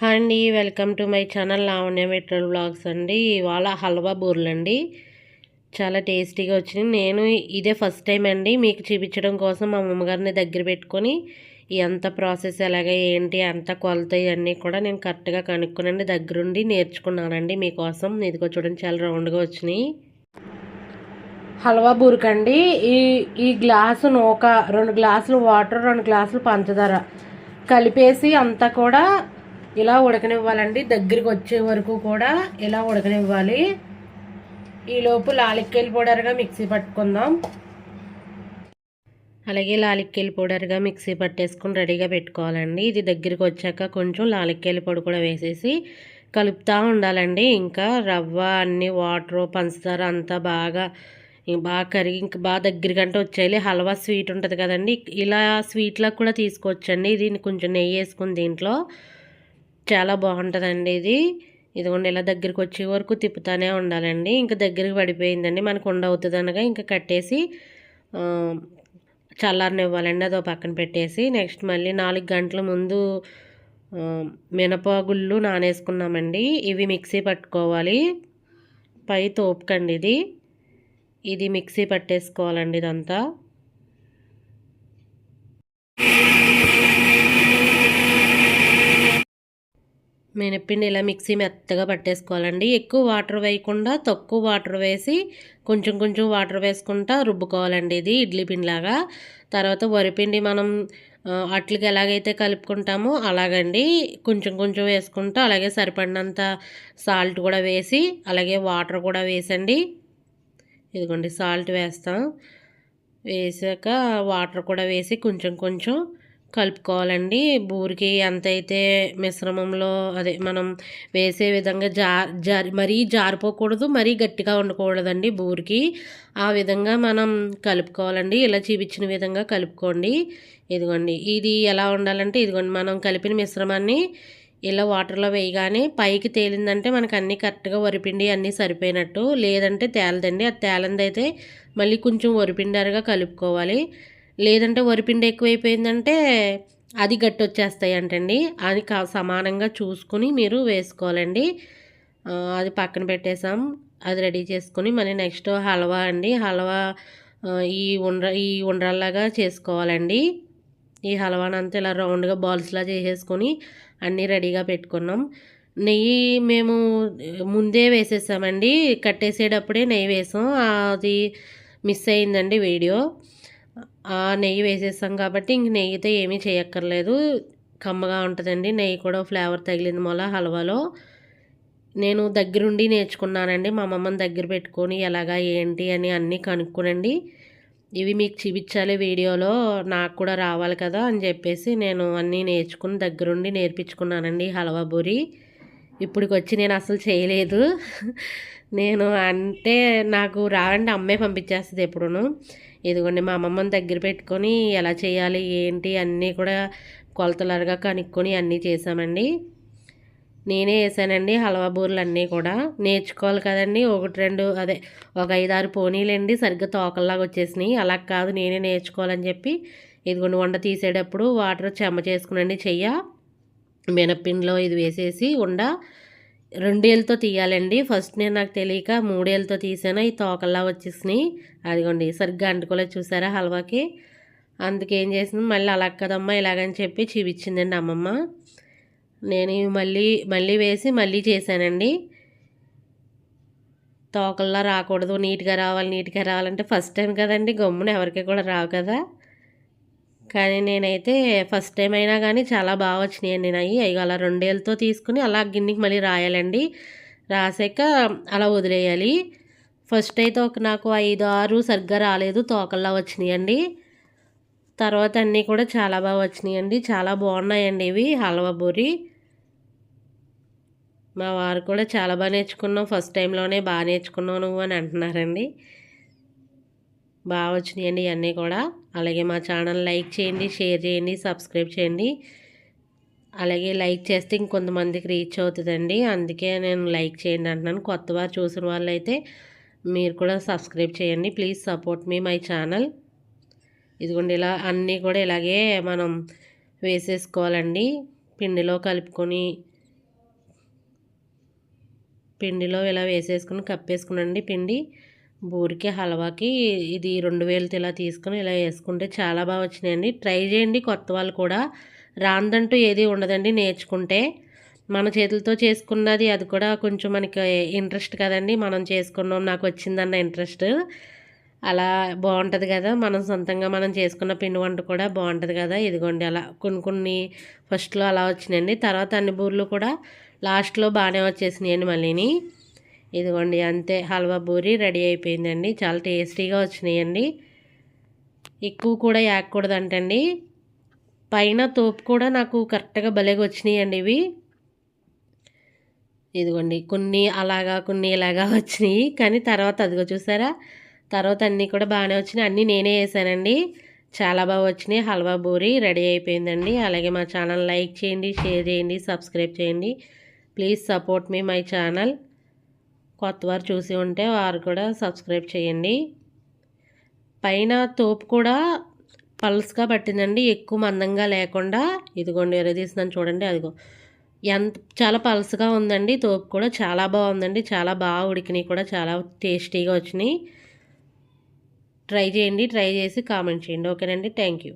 Hi అండి welcome to my channel Lavanya mitral blogs అండి. ఇవాళ హల్వా బూర్లు అండి చాలా టేస్టీగా వచ్చినాయి నేను ఇదే ఫస్ట్ టైం అండి మీకు చూపించడం కోసం మా అమ్మగారిని దగ్గర పెట్టుకొని ఎంత ప్రాసెస్ ఎలాగ ఏంటి అంత కొలత ఇవన్నీ కూడా నేను కరెక్ట్గా కనుక్కునండి దగ్గరుండి నేర్చుకున్నానండి మీకోసం. ఇదిగో చూడండి చాలా రౌండ్గా వచ్చినాయి. హల్వా బూరికండి. ఈ ఈ గ్లాసు నూక రెండు గ్లాసులు వాటర్ రెండు గ్లాసులు పంచదార కలిపేసి అంతా కూడా ఇలా ఉడకనివ్వాలండి. దగ్గరికి వచ్చే వరకు కూడా ఇలా ఉడకనివ్వాలి. ఈలోపు లాలిక్కేలు పౌడర్గా మిక్సీ పట్టుకుందాం. అలాగే లాలిక్కేలు పౌడర్గా మిక్సీ పట్టేసుకుని రెడీగా పెట్టుకోవాలండి. ఇది దగ్గరికి వచ్చాక కొంచెం లాలిక్కేలు పొడి కూడా వేసేసి కలుపుతూ ఉండాలండి. ఇంకా రవ్వ అన్ని వాటర్ పంచదార అంతా బాగా బాగా కరిగి ఇంకా బాగా దగ్గరికంటే వచ్చేయాలి. హల్వా స్వీట్ ఉంటుంది కదండి. ఇలా స్వీట్లకు కూడా తీసుకోవచ్చండి. దీన్ని కొంచెం నెయ్యి వేసుకుని దీంట్లో చాలా బాగుంటుందండి ఇది. ఇదిగోండి ఇలా దగ్గరికి వచ్చే వరకు తిప్పుతానే ఉండాలండి. ఇంకా దగ్గరికి పడిపోయిందండి. మనకు ఉండవుతుంది అనగా ఇంకా కట్టేసి చల్లారనివ్వాలండి అదో పక్కన పెట్టేసి నెక్స్ట్ మళ్ళీ నాలుగు గంటల ముందు మినపగుళ్ళు నానేసుకున్నామండి. ఇవి మిక్సీ పట్టుకోవాలి. పై తోపుకండి ఇది. ఇది మిక్సీ పట్టేసుకోవాలండి ఇదంతా. మినప్పిండి ఇలా మిక్సీ మెత్తగా పట్టేసుకోవాలండి. ఎక్కువ వాటర్ వేయకుండా తక్కువ వాటర్ వేసి కొంచెం కొంచెం వాటర్ వేసుకుంటా రుబ్బుకోవాలండి ఇది ఇడ్లీ పిండిలాగా. తర్వాత వరిపిండి మనం అట్లకి ఎలాగైతే కలుపుకుంటామో అలాగండి కొంచెం కొంచెం వేసుకుంటూ అలాగే సరిపడినంత సాల్ట్ కూడా వేసి అలాగే వాటర్ కూడా వేసండి. ఇదిగోండి సాల్ట్ వేస్తాం. వేసాక వాటర్ కూడా వేసి కొంచెం కొంచెం కలుపుకోవాలండి. బూరికి ఎంతైతే మిశ్రమంలో అదే మనం వేసే విధంగా జా జారి మరీ జారిపోకూడదు మరీ గట్టిగా ఉండకూడదండి బూరికి. ఆ విధంగా మనం కలుపుకోవాలండి. ఇలా చూపించిన విధంగా కలుపుకోండి. ఇదిగోండి ఇది ఎలా ఉండాలంటే ఇదిగోండి మనం కలిపిన మిశ్రమాన్ని ఇలా వాటర్లో వేయగానే పైకి తేలిందంటే మనకు అన్నీ కరెక్ట్గా వరిపిండి అన్నీ సరిపోయినట్టు. లేదంటే తేలదండి. అది తేలందైతే మళ్ళీ కొంచెం వరిపిండారుగా కలుపుకోవాలి. లేదంటే వరిపిండి ఎక్కువైపోయిందంటే అది గట్టి వచ్చేస్తాయి అంటండి అది కా సమానంగా చూసుకుని మీరు వేసుకోవాలండి. అది పక్కన పెట్టేసాం అది రెడీ చేసుకుని మళ్ళీ నెక్స్ట్ హల్వా అండి. హల్వా ఈ ఉండ్ర ఈ ఉండ్రల్లాగా చేసుకోవాలండి. ఈ హల్వానంతా ఇలా రౌండ్గా బాల్స్లా చేసేసుకొని అన్నీ రెడీగా పెట్టుకున్నాం. నెయ్యి మేము ముందే వేసేసామండి. కట్టేసేటప్పుడే నెయ్యి వేసాం. అది మిస్ అయిందండి వీడియో. నెయ్యి వేసేస్తాం కాబట్టి ఇంక నెయ్యితో ఏమీ చేయక్కర్లేదు. కమ్మగా ఉంటుందండి. నెయ్యి కూడా ఫ్లేవర్ తగిలింది మొల హల్వాలో. నేను దగ్గరుండి నేర్చుకున్నానండి. మా అమ్మమ్మని దగ్గర పెట్టుకొని ఎలాగా ఏంటి అని అన్నీ కనుక్కోనండి. ఇవి మీకు చూపించాలి వీడియోలో. నాకు కూడా రావాలి కదా అని చెప్పేసి నేను అన్నీ నేర్చుకుని దగ్గరుండి నేర్పించుకున్నానండి హల్వా బూరి. ఇప్పటికి వచ్చి నేను అసలు చేయలేదు. నేను అంటే నాకు రావండి. అమ్మే పంపించేస్తుంది ఎప్పుడును. ఇదిగోండి మా అమ్మమ్మని దగ్గర పెట్టుకొని ఎలా చేయాలి ఏంటి అన్నీ కూడా కొలతలరగా కనుక్కొని అన్నీ చేసామండి నేనే వేసానండి హల్వా బూరెలు అన్నీ కూడా. నేర్చుకోవాలి కదండి ఒకటి రెండు అదే ఒక ఐదారు పోనీలండి సరిగ్గా తోకల్లాగా వచ్చేసినాయి. అలా కాదు నేనే నేర్చుకోవాలని చెప్పి ఇదిగోండి వండ తీసేటప్పుడు వాటర్ చెమ్మ చేసుకునండి చెయ్య. మినప్పిండిలో ఇది వేసేసి ఉండ. రెండేళ్ళతో తీయాలండి. ఫస్ట్ నేను నాకు తెలియక మూడేళ్ళతో తీసాను. ఈ తోకల్లా వచ్చేసినాయి. అదిగోండి సరిగ్గా అంటుకోలేదు. చూసారా హల్వాకి? అందుకేం చేసింది? మళ్ళీ అలా కదమ్మా ఇలాగని చెప్పి చూపించిందండి అమ్మమ్మ. నేను మళ్ళీ మళ్ళీ వేసి మళ్ళీ చేశానండి. తోకల్లా రాకూడదు. నీట్గా రావాలి నీట్గా రావాలంటే ఫస్ట్ టైం కదండి. గమ్మున ఎవరికి కూడా రావు కదా. కానీ నేనైతే ఫస్ట్ టైం అయినా కానీ చాలా బాగా వచ్చినాయండి నాయి. అవి అలా రెండేళ్ళతో తీసుకుని అలా గిన్నెకి మళ్ళీ రాయాలండి. రాసాక అలా వదిలేయాలి. ఫస్ట్ అయితే ఒక నాకు ఐదు ఆరు సరిగ్గా రాలేదు. తోకల్లా వచ్చినాయండి తర్వాత అన్నీ కూడా చాలా బాగా వచ్చినాయండి చాలా బాగున్నాయండి ఇవి. హల్వా బూరి. మా వారు కూడా చాలా బాగా నేర్చుకున్నాం. ఫస్ట్ టైంలోనే బాగా నేర్చుకున్నావు నువ్వు అని అంటున్నారండి. బాగా వచ్చినాయండి ఇవన్నీ కూడా. అలాగే మా ఛానల్ లైక్ చేయండి షేర్ చేయండి సబ్స్క్రైబ్ చేయండి. అలాగే లైక్ చేస్తే ఇంకొంతమందికి రీచ్ అవుతుందండి. అందుకే నేను లైక్ చేయండి అంటున్నాను. కొత్త వారు చూసిన వాళ్ళు అయితే మీరు కూడా సబ్స్క్రైబ్ చేయండి. ప్లీజ్ సపోర్ట్ మీ మై ఛానల్. ఇదిగోండి ఇలా అన్నీ కూడా ఇలాగే మనం వేసేసుకోవాలండి. పిండిలో కలుపుకొని పిండిలో ఇలా వేసేసుకుని కప్పేసుకునండి పిండి. బూరికి హల్వాకి ఇది రెండు వేలతో ఇలా తీసుకుని ఇలా వేసుకుంటే చాలా బాగా వచ్చినాయండి. ట్రై చేయండి కొత్త వాళ్ళు కూడా. రాందంటూ ఏది ఉండదండి నేర్చుకుంటే. మన చేతులతో చేసుకున్నది అది కూడా కొంచెం మనకి ఇంట్రెస్ట్ కదండి. మనం చేసుకున్నాం నాకు వచ్చిందన్న ఇంట్రెస్ట్. అలా బాగుంటుంది కదా. మనం సొంతంగా మనం చేసుకున్న పిండి వంట కూడా బాగుంటుంది కదా. ఇదిగోండి అలా కొన్ని కొన్ని ఫస్ట్లో అలా వచ్చినాయండి. తర్వాత అన్ని బూర్లు కూడా లాస్ట్లో బాగానే వచ్చేసినాయండి మళ్ళీని. ఇదిగోండి అంతే. హల్వా బూరి రెడీ అయిపోయిందండి. చాలా టేస్టీగా వచ్చినాయండి. ఎక్కువ కూడా యాక్కూడదంటండి పైన తోపు కూడా నాకు కరెక్ట్గా భలేగా వచ్చినాయండి ఇవి. ఇదిగోండి కొన్ని అలాగా కొన్ని ఇలాగా వచ్చినాయి. కానీ తర్వాత అదిగో చూసారా? తర్వాత అన్నీ కూడా బాగానే వచ్చినాయి. అన్నీ నేనే వేసానండి. చాలా బాగా వచ్చినాయి. హల్వా బూరి రెడీ అయిపోయిందండి. అలాగే మా ఛానల్ లైక్ చేయండి షేర్ చేయండి సబ్స్క్రైబ్ చేయండి. ప్లీజ్ సపోర్ట్ మీ మై ఛానల్. కొత్త వారు చూసి ఉంటే వారు కూడా సబ్స్క్రైబ్ చేయండి. పైన తోపు కూడా పల్స్గా పట్టిందండి. ఎక్కువ మందంగా లేకుండా ఇదిగోండి ఎరదీస్తున్నాను చూడండి అదిగో. ఎంత చాలా పల్స్గా ఉందండి. తోపు కూడా చాలా బాగుందండి. చాలా బాగా ఉడికినాయి కూడా చాలా టేస్టీగా వచ్చినాయి. ట్రై చేయండి ట్రై చేసి కామెంట్ చేయండి. ఓకేనండి. Thank you.